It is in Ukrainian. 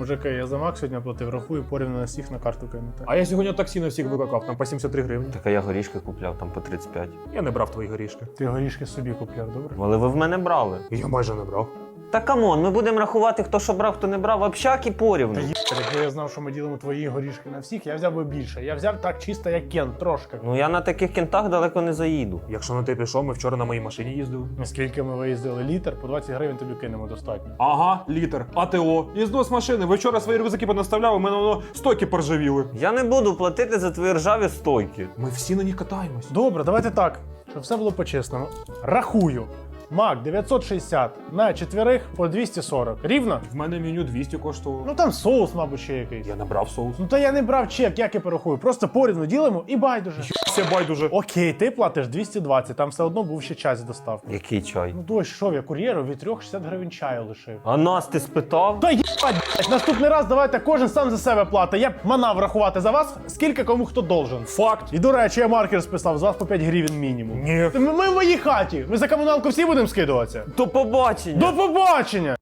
Мужики, я за Мак сьогодні платив, рахую, порівняно на всіх на карту кинути. А я сьогодні таксі на всіх викакав, там по 73 гривні. Так а я горішки купляв там по 35. Я не брав твої горішки. Ти горішки собі купляв, добре? Але ви в мене брали. Я майже не брав. Та камон, ми будемо рахувати, хто що брав, хто не брав. Общаки порівну. Та є, якби я знав, що ми ділимо твої горішки на всіх, я взяв би більше. Я взяв так чисто, як Кен, трошки. Ну я на таких кентах далеко не заїду. Якщо на те пішов, ми вчора на моїй машині їздили. Наскільки ми виїздили літр, по 20 гривень тобі кинемо достатньо. Ага, літр, АТО, і знос машини. Ви вчора свої рюкзаки понаставляли, у мене воно стойки поржавіли. Я не буду платити за твої ржаві стойки. Ми всі на них катаємось. Добре, давайте так, щоб все було по-чесному. Рахую. Мак 960 на четверих по 240. Рівно? В мене меню 200 коштувало. Ну там соус, мабуть, ще якийсь. Я набрав соус. Ну та я не брав чек, як я порахую. Просто порівну ділимо і байдуже. Все байдуже. Окей, ти платиш 220, там все одно був ще час доставки. Який чай? Ну дощ, що я кур'єру від 3 60 гривень чаю лишив. А нас ти спитав? Та їбать, блядь, наступний раз давайте кожен сам за себе платить. Я б манав рахувати за вас, скільки кому хто должен. Факт. І до речі, я маркер списав, з вас по 5 гривень мінімум. Ні. Ми в моїй хаті. Ми за комуналку всі будемо скидуватися. До побачення! До побачення!